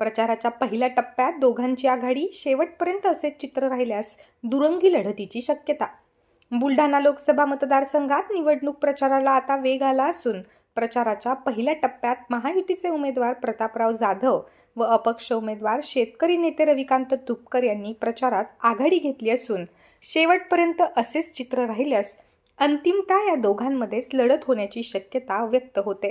प्रचाराच्या पहिल्या टप्प्यात दोघांची आघाडी शेवटपर्यंत असेच चित्र राहिल्यास दुरंगी लढतीची शक्यता. बुलढाणा लोकसभा मतदारसंघात निवडणूक प्रचाराला आता वेग आला असून प्रचाराच्या पहिल्या टप्प्यात महायुतीचे उमेदवार प्रतापराव जाधव व अपक्ष उमेदवार शेतकरी नेते रविकांत तुपकर यांनी प्रचारात आघाडी घेतली असून शेवटपर्यंत असेच चित्र राहिल्यास अंतिमता या दोघांमध्येच लढत होण्याची शक्यता व्यक्त होते.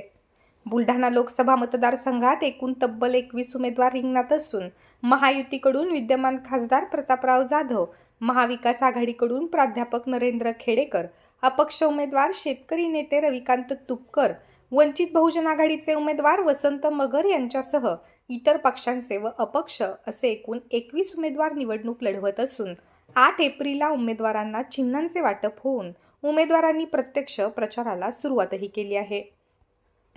बुलढाणा लोकसभा मतदारसंघात एकूण तब्बल एकवीस उमेदवार रिंगणात असून महायुतीकडून विद्यमान खासदार प्रतापराव जाधव महाविकास आघाडीकडून प्राध्यापक नरेंद्र खेडेकर अपक्ष उमेदवार शेतकरी नेते रविकांत तुपकर वंचित बहुजन आघाडीचे उमेदवार वसंत मगर यांच्यासह इतर पक्षांचे व अपक्ष असे एकूण एकवीस उमेदवार निवडणूक लढवत असून आठ एप्रिलला उमेदवारांना चिन्हांचे वाटप होऊन उमेदवारांनी प्रत्यक्ष प्रचाराला सुरुवातही केली आहे.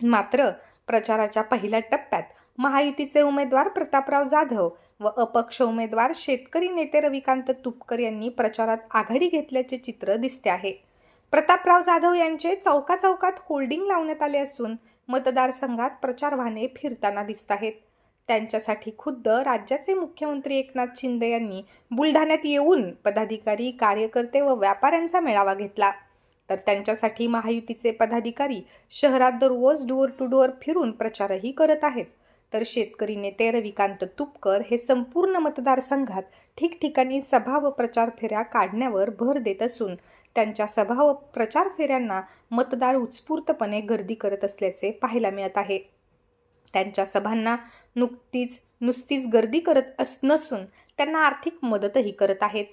मात्र प्रचाराच्या पहिल्या टप्प्यात महायुतीचे उमेदवार प्रतापराव जाधव व अपक्ष उमेदवार शेतकरी नेते रविकांत तुपकर यांनी प्रचारात आघाडी घेतल्याचे चित्र दिसते आहे. प्रतापराव जाधव यांचे चौका चौकात होल्डिंग लावण्यात आले असून मतदारसंघात प्रचार वाहने फिरताना दिसत आहेत. त्यांच्यासाठी खुद्द राज्याचे मुख्यमंत्री एकनाथ शिंदे यांनी बुलढाण्यात येऊन पदाधिकारी कार्यकर्ते व व्यापाऱ्यांचा मेळावा घेतला. तर त्यांच्यासाठी महायुतीचे पदाधिकारी शहरात दररोज डोअर टू डोअर फिरून प्रचारही करत आहेत. तर शेतकरी नेते रविकांत तुपकर हे संपूर्ण मतदारसंघात ठिकठिकाणी सभा व प्रचार फेऱ्या काढण्यावर भर देत असून त्यांच्या सभा व प्रचार फेऱ्यांना मतदार उत्स्फूर्तपणे गर्दी करत असल्याचे पाहायला मिळत आहे. त्यांच्या सभांना नुकतीच नुसतीच गर्दी करत अस नसून त्यांना आर्थिक मदतही करत आहेत.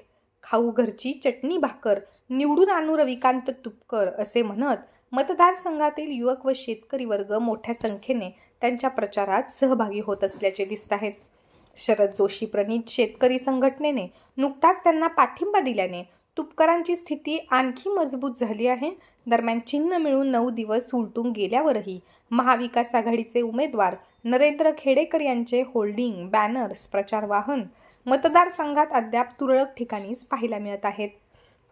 खाऊ घरची चटणी भाकर निवडून आणू रविकांत तुपकर असे म्हणत मतदारसंघातील युवक व शेतकरी वर्ग मोठ्या संख्येने त्यांच्या प्रचारात सहभागी होत असल्याचे दिसत आहेत. शरद जोशी प्रणीत शेतकरी संघटनेने नुकताच त्यांना पाठिंबा दिल्याने तुपकरांची स्थिती आणखी मजबूत झाली आहे. दरम्यान चिन्ह मिळून नऊ दिवस उलटून गेल्यावरही महाविकास आघाडीचे उमेदवार नरेंद्र खेडेकर यांचे होल्डिंग बॅनर्स प्रचार वाहन मतदारसंघात अद्याप तुरळक ठिकाणीच पाहायला मिळत आहेत.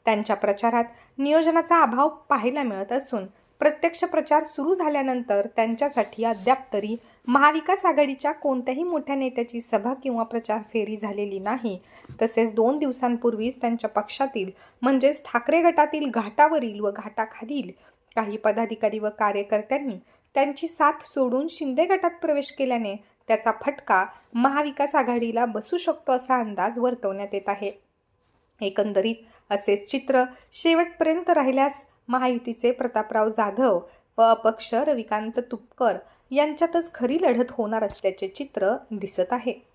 त्यांच्या प्रचारात नियोजनाचा अभाव पाहायला मिळत असून प्रत्यक्ष प्रचार सुरू झाल्यानंतर त्यांच्यासाठी अद्याप तरी महाविकास आघाडीच्या कोणत्याही मोठ्या नेत्याची सभा किंवा प्रचार फेरी झालेली नाही. तसेच दोन दिवसांपूर्वीच त्यांच्या पक्षातील म्हणजेच ठाकरे गटातील घाटावरील व घाटाखालील काही पदाधिकारी व कार्यकर्त्यांनी त्यांची साथ सोडून शिंदे गटात प्रवेश केल्याने त्याचा फटका महाविकास आघाडीला बसू शकतो असा अंदाज वर्तवण्यात येत आहे. एकंदरीत असेच चित्र शेवटपर्यंत राहिल्यास महायुतीचे प्रतापराव जाधव व अपक्ष रविकांत तुपकर यांच्यातच खरी लढत होणार असल्याचे चित्र दिसत आहे.